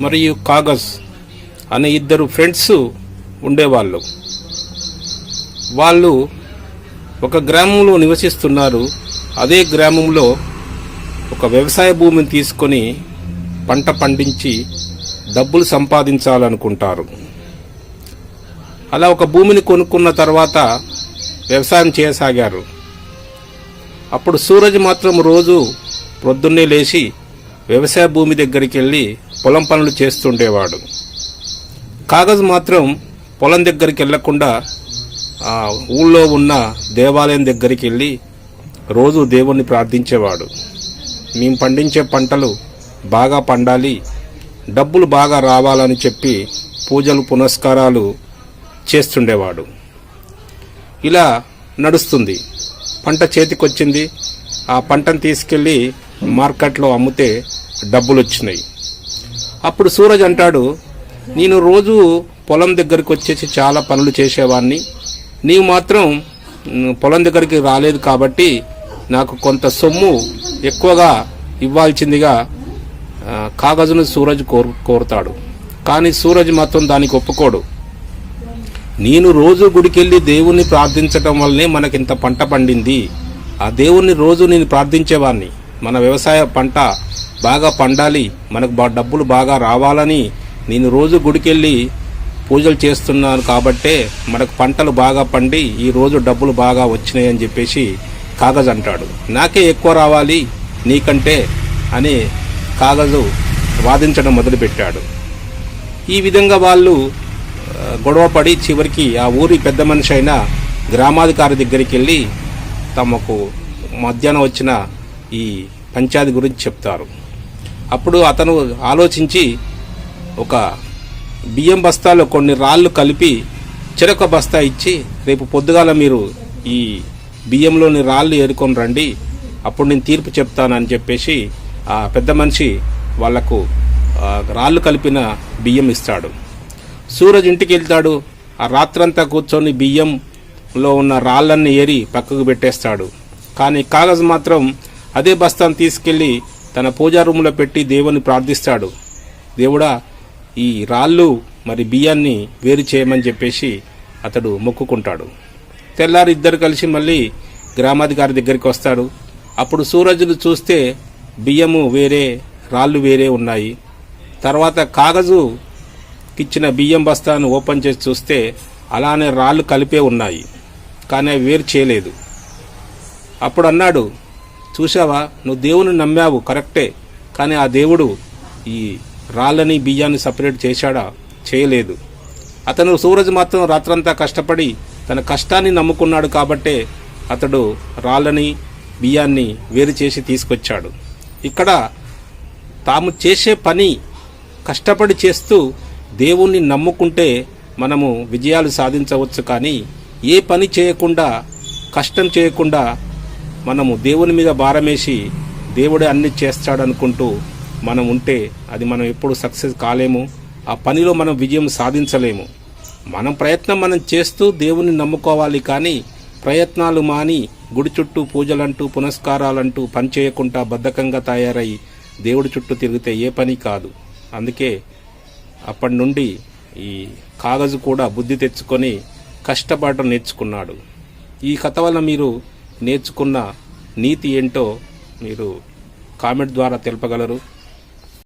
మరియు కాగజ్ అనే ఇద్దరు ఫ్రెండ్స్ ఉండేవాళ్ళు. వాళ్ళు ఒక గ్రామంలో నివసిస్తున్నారు. అదే గ్రామంలో ఒక వ్యవసాయ భూమిని తీసుకొని పంట పండించి డబ్బులు సంపాదించాలనుకుంటారు. అలా ఒక భూమిని కొనుక్కున్న తర్వాత వ్యవసాయం చేయసాగారు. అప్పుడు సూరజ్ మాత్రం రోజు ప్రొద్దున్నే లేచి వ్యవసాయ భూమి దగ్గరికి వెళ్ళి పొలం పనులు చేస్తుండేవాడు. కాగజ్ మాత్రం పొలం దగ్గరికి వెళ్ళకుండా ఊళ్ళో ఉన్న దేవాలయం దగ్గరికి వెళ్ళి రోజు దేవుణ్ణి ప్రార్థించేవాడు. మేము పండించే పంటలు బాగా పండాలి డబ్బులు బాగా రావాలని చెప్పి పూజలు పునస్కారాలు చేస్తుండేవాడు. ఇలా నడుస్తుంది. పంట చేతికొచ్చింది ఆ పంటను తీసుకెళ్ళి మార్కెట్లో అమ్మితే డబ్బులు వచ్చినాయి అప్పుడు సూరజ్ అంటాడు నేను రోజు పొలం దగ్గరికి వచ్చేసి చాలా పనులు చేసేవాడిని నీవు మాత్రం పొలం దగ్గరికి రాలేదు కాబట్టి నాకు కొంత సొమ్ము ఎక్కువగా ఇవ్వాల్సిందిగా కాగజును సూరజ్ కోరు కోరుతాడు. కానీ సూరజ్ మాత్రం దానికి ఒప్పుకోడు. నేను రోజు గుడికెళ్ళి దేవుణ్ణి ప్రార్థించటం వల్లనే మనకింత పంట పండింది. ఆ దేవుణ్ణి రోజు నేను ప్రార్థించేవాడిని మన వ్యవసాయ పంట బాగా పండాలి మనకు బా డబ్బులు బాగా రావాలని నేను రోజు గుడికెళ్ళి పూజలు చేస్తున్నాను కాబట్టే మనకు పంటలు బాగా పండి ఈ రోజు డబ్బులు బాగా వచ్చినాయి అని చెప్పేసి కాగజ్ అంటాడు. నాకే ఎక్కువ రావాలి నీకంటే అని కాగజు వాదించడం మొదలుపెట్టాడు. ఈ విధంగా వాళ్ళు గొడవపడి చివరికి ఆ ఊరి పెద్ద మనిషి అయిన గ్రామాధికారి దగ్గరికి వెళ్ళి తమకు మధ్యాహ్నం వచ్చిన ఈ పంచాయతీ గురించి చెప్తారు. అప్పుడు అతను ఆలోచించి ఒక బియ్యం బస్తాలో కొన్ని రాళ్ళు కలిపి చెరొక బస్తా ఇచ్చి రేపు పొద్దుగాల మీరు ఈ బియ్యంలోని రాళ్ళు ఏరుకొని రండి అప్పుడు నేను తీర్పు చెప్తానని చెప్పేసి ఆ పెద్ద మనిషి వాళ్ళకు రాళ్ళు కలిపిన బియ్యం ఇస్తాడు. సూరజ్ ఇంటికి వెళ్తాడు. ఆ రాత్రంతా కూర్చొని బియ్యంలో ఉన్న రాళ్ళన్ని ఏరి పక్కకు పెట్టేస్తాడు. కానీ కాగజ్ మాత్రం అదే బస్తాను తీసుకెళ్ళి తన పూజా రూములో పెట్టి దేవుని ప్రార్థిస్తాడు. దేవుడా ఈ రాళ్ళు మరి బియ్యాన్ని వేరు చేయమని చెప్పేసి అతడు మొక్కుకుంటాడు. తెల్లారి ఇద్దరు కలిసి మళ్ళీ గ్రామాధికారి దగ్గరికి వస్తాడు. అప్పుడు సూరజులు చూస్తే బియ్యము వేరే రాళ్ళు వేరే ఉన్నాయి. తర్వాత కాగజు ఇచ్చిన బియ్యం బస్తాను ఓపెన్ చేసి చూస్తే అలానే రాళ్ళు కలిపే ఉన్నాయి. కానీ అవి వేరు చేయలేదు. అప్పుడు అన్నాడు చూసావా నువ్వు దేవుని నమ్మావు కరెక్టే. కానీ ఆ దేవుడు ఈ రాళ్ళని బియ్యాన్ని సపరేట్ చేశాడా? చేయలేదు. అతను సూరజ్ మాత్రం రాత్రంతా కష్టపడి తన కష్టాన్ని నమ్ముకున్నాడు కాబట్టే అతడు రాళ్ళని బియ్యాన్ని వేరు చేసి తీసుకొచ్చాడు. ఇక్కడ తాము చేసే పని కష్టపడి చేస్తూ దేవుణ్ణి నమ్ముకుంటే మనము విజయాలు సాధించవచ్చు కానీ ఏ పని చేయకుండా కష్టం చేయకుండా మనము దేవుని మీద భారమేసి దేవుడే అన్ని చేస్తాడనుకుంటూ మనం ఉంటే అది మనం ఎప్పుడు సక్సెస్ కాలేము. ఆ పనిలో మనం విజయం సాధించలేము. మనం ప్రయత్నం మనం చేస్తూ దేవుని నమ్ముకోవాలి కానీ ప్రయత్నాలు మాని గుడి చుట్టూ పూజలంటూ పునస్కారాలంటూ పని చేయకుండా బద్ధకంగా తయారై దేవుడి చుట్టూ తిరిగితే ఏ పని కాదు. అందుకే అప్పటి నుండి ఈ కాగజు కూడా బుద్ధి తెచ్చుకొని కష్టపడటం నేర్చుకున్నాడు. ఈ కథ వల్ల మీరు నేర్చుకున్న నీతి ఏంటో మీరు కామెంట్ ద్వారా తెలపగలరు.